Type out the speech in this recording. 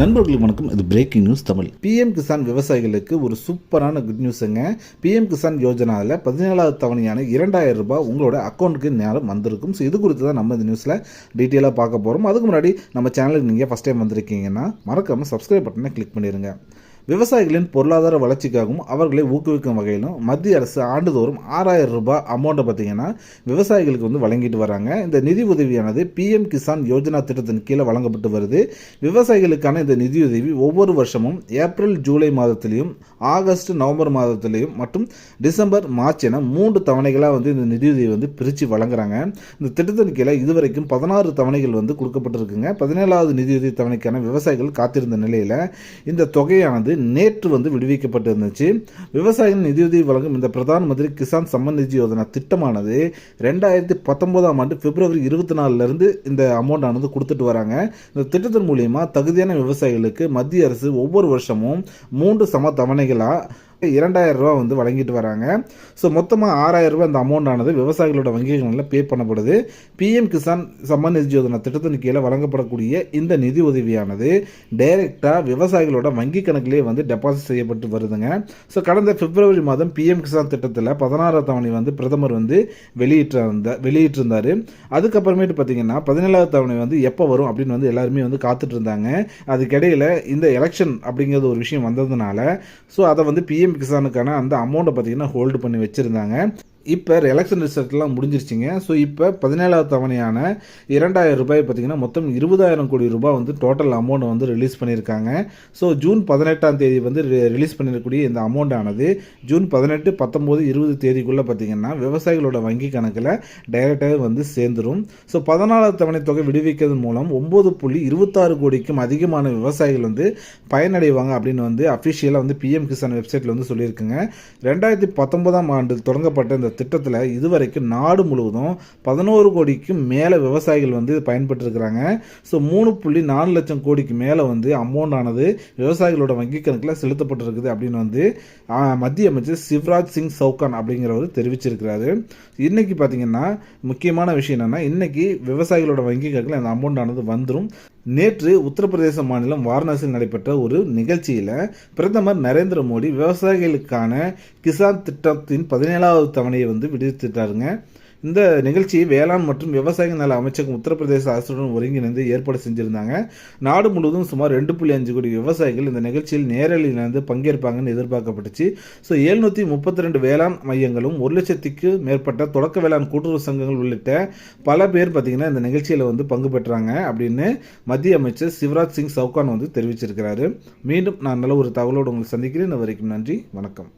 நண்பர்களுக்கு வணக்கம். இது breaking news Tamil. PM Kisan விவசாயிகளுக்கு ஒரு சூப்பரான குட் நியூஸுங்க பிஎம் கிசான் யோஜனாவில் பதினேழாவது தவணையான இரண்டாயிரம் ரூபாய் உங்களோட அக்கௌண்ட்டுக்கு நேரம் வந்திருக்கும். ஸோ இது குறித்து தான் நம்ம இந்த நியூஸில் டீட்டெயிலாக பார்க்க போகிறோம் அதுக்கு முன்னாடி நம்ம சேனலுக்கு நீங்கள் ஃபஸ்ட் டைம் வந்திருக்கீங்கன்னா மறக்காமல் சப்ஸ்கிரைப் பட்டனை கிளிக் பண்ணிடுங்க விவசாயிகளின் பொருளாதார வளர்ச்சிக்காகவும் அவர்களை ஊக்குவிக்கும் வகையிலும் மத்திய அரசு ஆண்டுதோறும் ஆறாயிரம் ரூபாய் அமௌண்ட்டை பார்த்தீங்கன்னா விவசாயிகளுக்கு வந்து வழங்கிட்டு வராங்க. இந்த நிதி உதவியானது பிஎம் கிசான் யோஜனா திட்டத்தின் கீழே வழங்கப்பட்டு வருது. விவசாயிகளுக்கான இந்த நிதியுதவி ஒவ்வொரு வருஷமும் ஏப்ரல் ஜூலை மாதத்திலையும் ஆகஸ்ட் நவம்பர் மாதத்திலையும் மற்றும் டிசம்பர் மார்ச் என மூன்று தவணைகளாக வந்து இந்த நிதியுதவி வந்து பிரித்து வழங்குறாங்க. இந்த திட்டத்தின் கீழே இதுவரைக்கும் பதினாறு தவணைகள் வந்து கொடுக்கப்பட்டிருக்குங்க. பதினேழாவது நிதியுதவி தவணைக்கான விவசாயிகள் காத்திருந்த நிலையில் இந்த தொகையானது நேற்று வந்து விடுவிக்கப்பட்டிருந்துச்சு. விவசாயிகள் நிதியுதவி வழங்கும் இந்த பிரதான் மந்திரி கிசான் சம்மன் நிதி யோஜனா திட்டமானது ரெண்டாயிரத்தி பத்தொன்பதாம் ஆண்டு பிப்ரவரி இருபத்தி நாலுலேருந்து இந்த அமௌண்ட் ஆனது கொடுத்துட்டு வராங்க. இந்த திட்டத்தின் மூலியமாக தகுதியான விவசாயிகளுக்கு மத்திய அரசு ஒவ்வொரு வருஷமும் மூன்று சம தவணைகளாக இரண்டாயிரம் ரூபா வந்து வழங்கிட்டு வராங்க. ஸோ மொத்தமாக ஆறாயிரம் ரூபாய் அந்த அமௌண்ட் ஆனது விவசாயிகளோட வங்கிகளில் பே பண்ணப்படுது. பிஎம் கிசான் சம்மன் நிதி யோஜனா திட்டத்தின் கீழே வழங்கப்படக்கூடிய இந்த நிதி உதவியானது டைரெக்டாக விவசாயிகளோட வங்கி கணக்கிலே வந்து டெபாசிட் செய்யப்பட்டு வருதுங்க. ஸோ கடந்த பிப்ரவரி மாதம் பிஎம் கிசான் திட்டத்தில் பதினாறாம் தவணை வந்து பிரதமர் வந்து வெளியிட்டிருந்த வெளியிட்டிருந்தார். அதுக்கப்புறமேட்டு பார்த்தீங்கன்னா பதினேழாவது தவணை வந்து எப்போ வரும் அப்படின்னு வந்து எல்லாருமே வந்து காத்துட்டு இருந்தாங்க. அதுக்கிடையில் இந்த எலெக்ஷன் அப்படிங்கிறது ஒரு விஷயம் வந்ததுனால ஸோ அதை வந்து பிஎம் கிசானுக்கான அந்த அமௌண்ட்டை பார்த்திங்கன்னா ஹோல்டு பண்ணி வச்சுருந்தாங்க. இப்போ எலெக்ஷன் ரிசல்ட்லாம் முடிஞ்சிருச்சுங்க. ஸோ இப்போ பதினேழாவது தவணையான இரண்டாயிரம் ரூபாய் பார்த்தீங்கன்னா மொத்தம் இருபதாயிரம் கோடி ரூபாய் வந்து டோட்டல் அமௌண்ட் வந்து ரிலீஸ் பண்ணியிருக்காங்க ஸோ ஜூன் பதினெட்டாம் தேதி வந்து ரிலீஸ் பண்ணிருக்கக்கூடிய இந்த அமௌண்ட் ஆனது ஜூன் பதினெட்டு பத்தொம்போது இருபது தேதிக்குள்ளே பார்த்தீங்கன்னா விவசாயிகளோட வங்கி கணக்கில் டைரெக்டாக வந்து சேர்ந்துடும் ஸோ பதினாலாவது தவணை தொகை விடுவிக்கிறது மூலம் ஒம்பது புள்ளி இருபத்தாறு கோடிக்கும் அதிகமான விவசாயிகள் வந்து பயனடைவாங்க அப்படின்னு வந்து அஃபிஷியலாக வந்து பிஎம் கிசான் வெப்சைட்டில் வந்து சொல்லியிருக்குங்க. ரெண்டாயிரத்தி பத்தொன்பதாம் ஆண்டு தொடங்கப்பட்ட இந்த திட்டத்தில் இதுவரைக்கும் நாடு முழுவதும் பதினோரு கோடிக்கும் மேலே விவசாயிகள் வந்து பயன்பெற்றிருக்கிறாங்க. ஸோ மூணு புள்ளி நாலு லட்சம் கோடிக்கு மேலே வந்து அமௌண்ட் ஆனது விவசாயிகளோட வங்கி கணக்கில் செலுத்தப்பட்டிருக்குது அப்படின்னு வந்து மத்திய அமைச்சர் சிவராஜ் சிங் சவுகான் அப்படிங்கிறவர் தெரிவிச்சிருக்கிறாரு. இன்னைக்கு பார்த்தீங்கன்னா முக்கியமான விஷயம் என்னன்னா இன்னைக்கு விவசாயிகளோட வங்கி கணக்கில் அந்த அமௌண்ட் ஆனது வந்துடும் நேற்று உத்தரப்பிரதேச மாநிலம் வாரணாசியில் நடைபெற்ற ஒரு நிகழ்ச்சியில் பிரதமர் நரேந்திர மோடி விவசாயிகளுக்கான கிசான் திட்டத்தின் பதினேழாவது தவணையை வந்து விடுவித்துட்டாருங்க இந்த நிகழ்ச்சி வேளாண் மற்றும் விவசாய நல அமைச்சகம் உத்தரப்பிரதேச அரசுடன் ஒருங்கிணைந்து ஏற்பாடு செஞ்சிருந்தாங்க. நாடு முழுவதும் சுமார் ரெண்டு புள்ளி அஞ்சு கோடி விவசாயிகள் இந்த நிகழ்ச்சியில் நேரலிலிருந்து பங்கேற்பாங்கன்னு எதிர்பார்க்கப்பட்டுச்சு. ஸோ எழுநூற்றி முப்பத்தி ரெண்டு வேளாண் மையங்களும் ஒரு லட்சத்துக்கு மேற்பட்ட தொடக்க வேளாண் கூட்டுறவு சங்கங்கள் உள்ளிட்ட பல பேர் பார்த்தீங்கன்னா இந்த நிகழ்ச்சியில் வந்து பங்கு பெற்றாங்க அப்படின்னு மத்திய அமைச்சர் சிவராஜ் சிங் சவுகான் வந்து தெரிவிச்சிருக்கிறாரு. மீண்டும் நான் நல்ல ஒரு தகவலோடு உங்களை சந்திக்கிறேன். வரைக்கும் நன்றி வணக்கம்.